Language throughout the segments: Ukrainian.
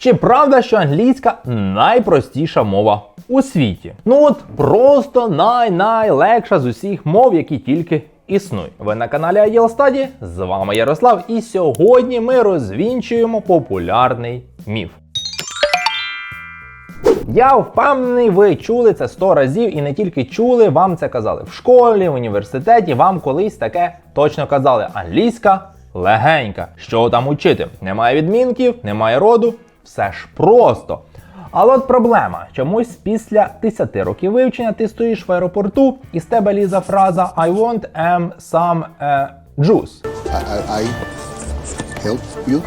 Чи правда, що англійська найпростіша мова у світі? Ну от просто най-найлегша з усіх мов, які тільки існують. Ви на каналі Study, з вами Ярослав, і сьогодні ми розвінчуємо популярний міф. Я впевнений, ви чули це 100 разів і не тільки чули, вам це казали в школі, в університеті. Вам колись таке точно казали. Англійська легенька. Що там учити? Немає відмінків, немає роду, все ж просто. Але от проблема. Чомусь після 10 років вивчення ти стоїш в аеропорту і з тебе лізе фраза I want um, some uh, juice. I, I, I help you.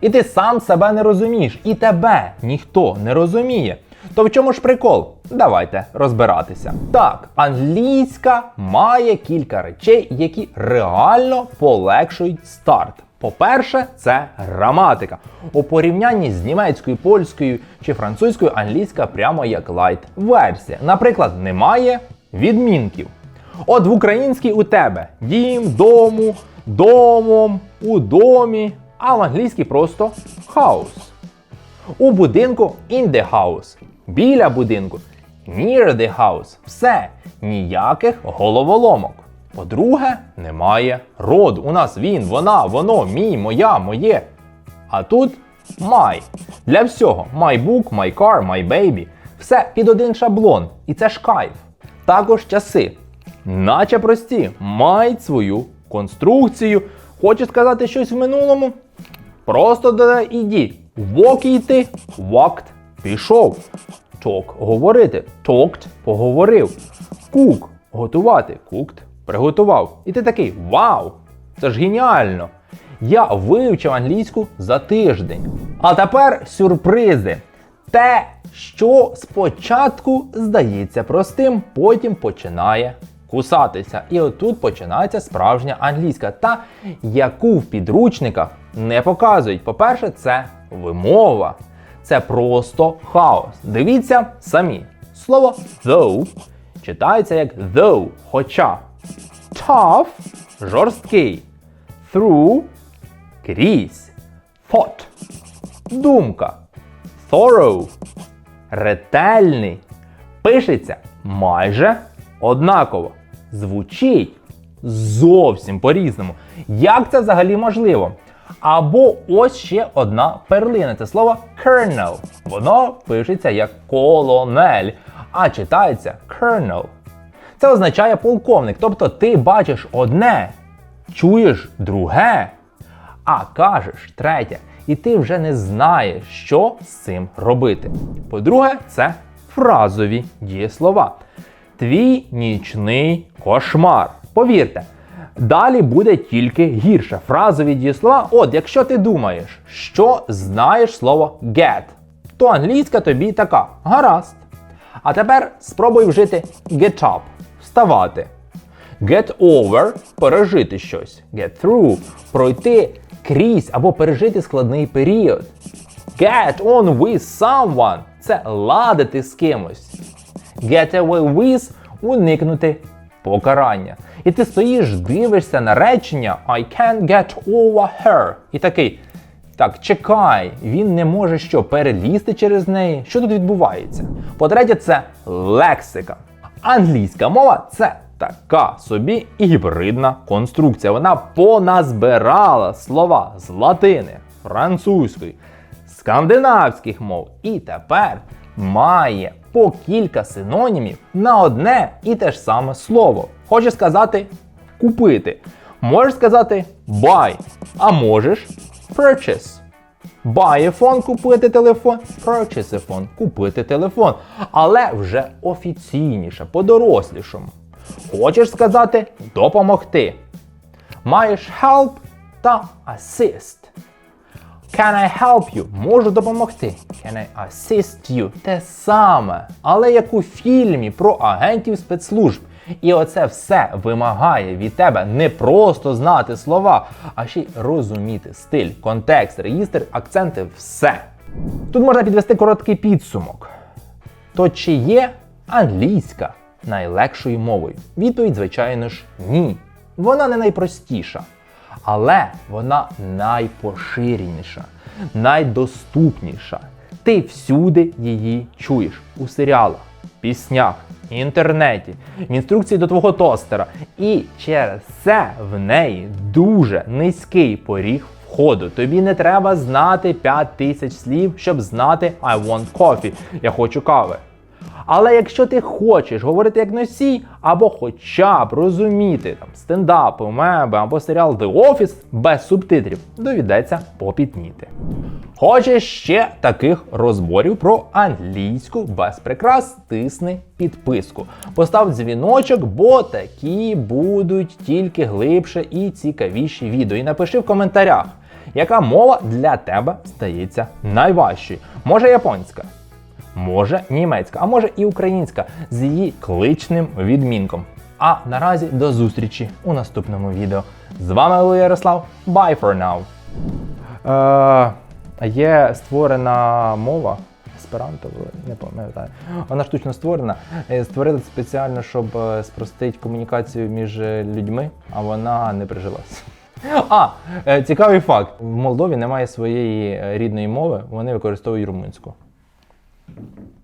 І ти сам себе не розумієш, і тебе ніхто не розуміє. То в чому ж прикол? Давайте розбиратися. Так, англійська має кілька речей, які реально полегшують старт. По-перше, це граматика. У порівнянні з німецькою, польською чи французькою англійська прямо як лайт версія. Наприклад, немає відмінків. От в українській у тебе дім, дому, домом, у домі, а в англійській просто house. У будинку in the house. Біля будинку near the house. Все, ніяких головоломок. По-друге, немає роду. У нас він, вона, воно, мій, моя, моє. А тут my. Для всього my book, my car, my baby. Все під один шаблон. І це ж кайф. Також часи. Наче прості, мають свою конструкцію. Хочеш сказати щось в минулому? Просто додай іді. Walk йти, walked – пішов. Talk – говорити. Talked – поговорив. Cook – готувати. Cooked – приготував. І ти такий вау! Це ж геніально! Я вивчив англійську за тиждень. А тепер сюрпризи. Те, що спочатку здається простим, потім починає кусатися. І отут починається справжня англійська, та яку в підручниках не показують. По-перше, це вимова. Це просто хаос. Дивіться самі. Слово though читається як though, хоча. Tough жорсткий. Through крізь. Thought думка. Thorough ретельний. Пишеться майже однаково. Звучить зовсім по-різному. Як це взагалі можливо? Або ось ще одна перлина. Це слово kernel. Воно пишеться як колонель, а читається kernel. Це означає полковник. Тобто ти бачиш одне, чуєш друге, а кажеш третє. І ти вже не знаєш, що з цим робити. По-друге, це фразові дієслова. Твій нічний кошмар. Повірте, далі буде тільки гірше. Фразові дієслова. От, якщо ти думаєш, що знаєш слово get, то англійська тобі така гаразд. А тепер спробуй вжити get up вставати. Get over пережити щось. Get through пройти крізь або пережити складний період. Get on with someone це ладити з кимось. Get away with уникнути покарання. І ти стоїш, дивишся на речення I can't get over her. І такий. Так, чекай, він не може що перелізти через неї. Що тут відбувається? По-третє, це лексика. Англійська мова це така собі гібридна конструкція. Вона поназбирала слова з латини, французької, скандинавських мов і тепер має по кілька синонімів на одне і те ж саме слово. Хочеш сказати купити. Можеш сказати buy, а можеш purchase. Phone – купити телефон, phone – купити телефон. Але вже офіційніше, по-дорослішому. Хочеш сказати допомогти. Маєш help та assist. Can I help you? Можу допомогти. Can I assist you? Те саме. Але як у фільмі про агентів спецслужб. І оце все вимагає від тебе не просто знати слова, а ще й розуміти стиль, контекст, реєстр, акценти, все. Тут можна підвести короткий підсумок. То чи є англійська найлегшою мовою? Відповідь, звичайно ж, ні. Вона не найпростіша. Але вона найпоширеніша, найдоступніша. Ти всюди її чуєш у серіалах, піснях, інтернеті, в інструкції до твого тостера. І через це в неї дуже низький поріг входу. Тобі не треба знати 5 тисяч слів, щоб знати I want coffee. Я хочу кави. Але якщо ти хочеш говорити як носій, або хоча б розуміти там стендапи, меби або серіал The Office без субтитрів, доведеться попітніти. Хочеш ще таких розборів про англійську без прикрас, тисни підписку. Постав дзвіночок, бо такі будуть тільки глибше і цікавіші відео. І напиши в коментарях, яка мова для тебе стається найважчою. Може японська, може німецька, а може і українська з її кличним відмінком. А наразі до зустрічі у наступному відео. З вами був Ярослав. Bye for now. Е, є створена мова. Есперанто, не пам'ятаю. Вона штучно створена. Е, Створили спеціально, щоб е, спростити комунікацію між е, людьми, а вона не прижилася. А, цікавий факт: в Молдові немає своєї рідної мови, вони використовують румунську. Thank you.